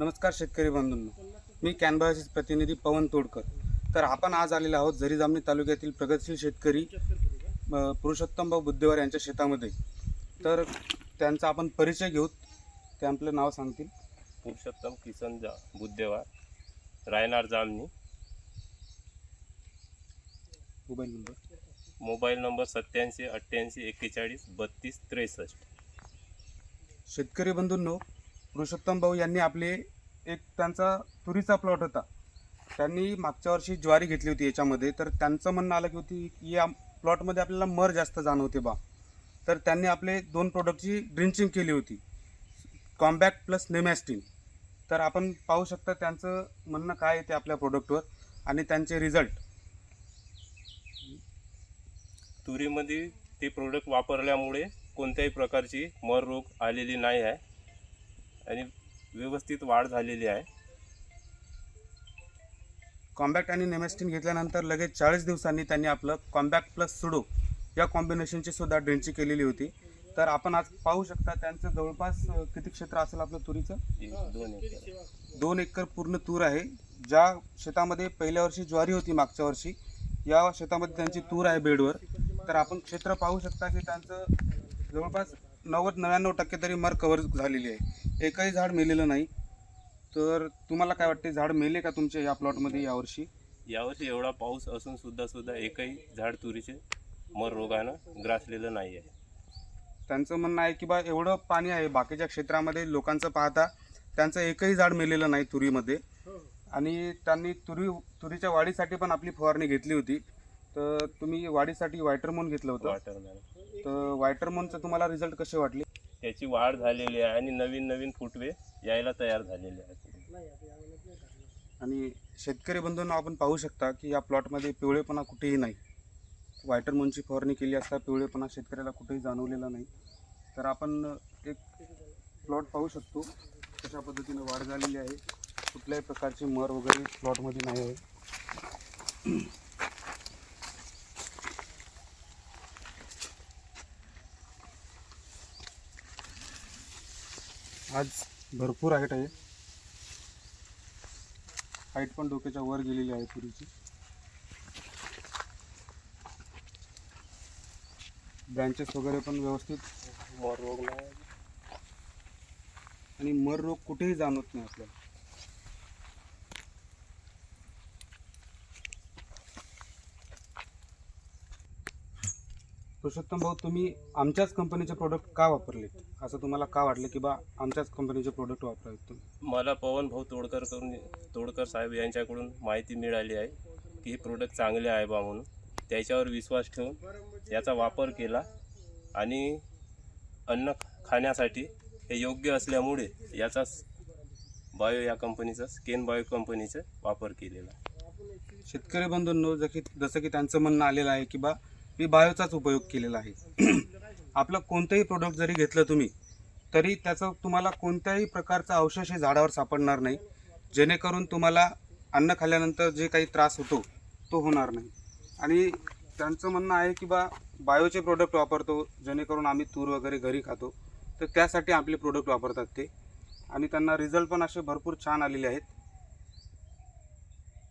नमस्कार शेतकरी बंधूंनो. मी कॅनभासीस प्रतिनिधी पवन तोडकर. तर आपण आज आलेलो आहोत झरी जामणी तालुक्यातील प्रगतशील शेतकरी अ, पुरुषोत्तमभाऊ बुद्धेवार यांच्या शेतामध्ये. तर त्यांचा आपण परिचय घेऊ ते आपलं नाव सांगतील. पुरुषोत्तम किसन जा बुद्धेवार रायनार जामनी मोबाईल नंबर. मोबाईल नंबर सत्याऐंशी अठ्ठ्याऐंशी एक्केचाळीस बत्तीस त्रेसष्ट. शेतकरी बंधूंनो पुरुषोत्तम भाऊ यांनी आपले एक त्यांचा तुरीचा प्लॉट होता. त्यांनी मागच्या वर्षी ज्वारी घेतली होती याच्यामध्ये. तर त्यांचं म्हणणं आलं की होती की या प्लॉटमध्ये आपल्याला मर जास्त जाणवते बा. तर त्यांनी आपले दोन प्रोडक्टची ड्रिंचिंग केली होती. कॉम्बॅक्ट प्लस नेमॅस्टिन तर आपण पाहू शकता त्यांचं म्हणणं काय येते आपल्या प्रोडक्टवर आणि त्यांचे रिझल्ट तुरीमध्ये ते प्रोडक्ट वापरल्यामुळे कोणत्याही प्रकारची मर रोग आलेली नाही आहे. आणि व्यवस्थित वाढ झालेली आहे. कॉम्बॅक्ट आणि नेमॅस्टिन घेतल्यानंतर लगेच चाळीस दिवसांनी त्यांनी आपलं कॉम्बॅक्ट प्लस सुडो या कॉम्बिनेशनची सुद्धा ड्रेंचिंग केलेली होती. तर आपण आज पाहू शकता त्यांचं जवळपास किती क्षेत्र असेल आपलं तुरीचं? दोन एकर. दोन एकर पूर्ण तूर आहे. ज्या शेतामध्ये पहिल्या वर्षी ज्वारी होती मागच्या वर्षी या शेतामध्ये त्यांची तूर आहे बेडवर. तर आपण क्षेत्र पाहू शकता की त्यांचं जवळपास नव्वद नव्याण्णव टक्के तरी मर कव्हर झालेली आहे. एकही झाड मेलेलं नाही. तर तुम्हाला काय वाटते झाड मेले का तुमच्या या प्लॉटमध्ये यावर्षी? यावर्षी एवढा पाऊस असून सुद्धा सुद्धा एकही झाड तुरीचे मर रोगानं ग्रासलेलं नाही आहे. त्यांचं म्हणणं आहे की बा एवढं पाणी आहे बाकीच्या क्षेत्रामध्ये लोकांचं पाहता त्यांचं एकही झाड मेलेलं नाही तुरीमध्ये. आणि त्यांनी तुरी तुरीच्या वाढीसाठी पण आपली फवारणी घेतली होती. तर तुम्ही वाढीसाठी वायटरमोन घेतलं होतं. तर वायटरमोनचं तुम्हाला रिझल्ट कसे वाटले? त्याची वाढ झालेली आहे आणि नवीन नवीन फुटवे यायला तयार झालेले आहेत. आणि शेतकरी बंधूंना आपण पाहू शकता की या प्लॉटमध्ये पिवळेपणा कुठेही नाही. वायटरमोनची फवारणी केली असता पिवळेपणा शेतकऱ्याला कुठेही जाणवलेला नाही. तर आपण एक प्लॉट पाहू शकतो कशा पद्धतीने वाढ झालेली आहे. कुठल्याही प्रकारची मर वगैरे प्लॉटमध्ये नाही आहे. आज भरपूर हाईट आहे. हाईट पण डोक्याच्या वर गेलेली आहे पुरीची. ब्रँचेस वगैरे पण व्यवस्थित. मर रोग नाही. आणि मर रोग कुठेही जाणवत नाही आपल्याला. पुरुषोत्तम भाऊ तुम्ही आमच्याच कंपनीचे प्रोडक्ट का वापरले असं तुम्हाला का वाटलं की बा आमच्याच कंपनीचे प्रोडक्ट वापरावेत तुम्ही? मला पवन भाऊ तोडकर करून तोडकर साहेब यांच्याकडून माहिती मिळाली आहे की हे प्रोडक्ट चांगले आहे बा म्हणून. त्याच्यावर विश्वास ठेवून याचा वापर केला आणि अन्न खाण्यासाठी हे योग्य असल्यामुळे याचा बायो या कंपनीचा स्केन बायो कंपनीचा वापर केलेला शेतकरी बंधूंनो की जसं की त्यांचं म्हणणं आलेलं आहे की बा मी बायोचाच उपयोग केलेला आहे. आपलं कोणतंही प्रोडक्ट जरी घेतलं तुम्ही तरी त्याचं तुम्हाला कोणत्याही प्रकारचा अवशेष हे झाडावर सापडणार नाही. जेणेकरून तुम्हाला अन्न खाल्ल्यानंतर जे काही त्रास होतो तो होणार नाही. आणि त्यांचं म्हणणं आहे की बा बायोचे प्रोडक्ट वापरतो जेणेकरून आम्ही तूर वगैरे घरी खातो. तर त्यासाठी आपले प्रोडक्ट वापरतात ते. आणि त्यांना रिझल्ट पण असे भरपूर छान आलेले आहेत.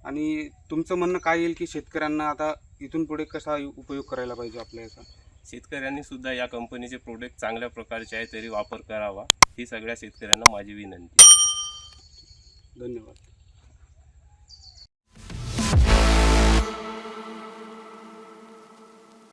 आणि तुमचं म्हणणं काय येईल की शेतकऱ्यांना आता इथून पुढे कसा उपयोग करायला पाहिजे आपल्या याचा? शेतकऱ्यांनी सुद्धा या कंपनीचे प्रोडक्ट चांगल्या प्रकारचे आहे तरी वापर करावा ही सगळ्या शेतकऱ्यांना माझी विनंती धन्यवाद.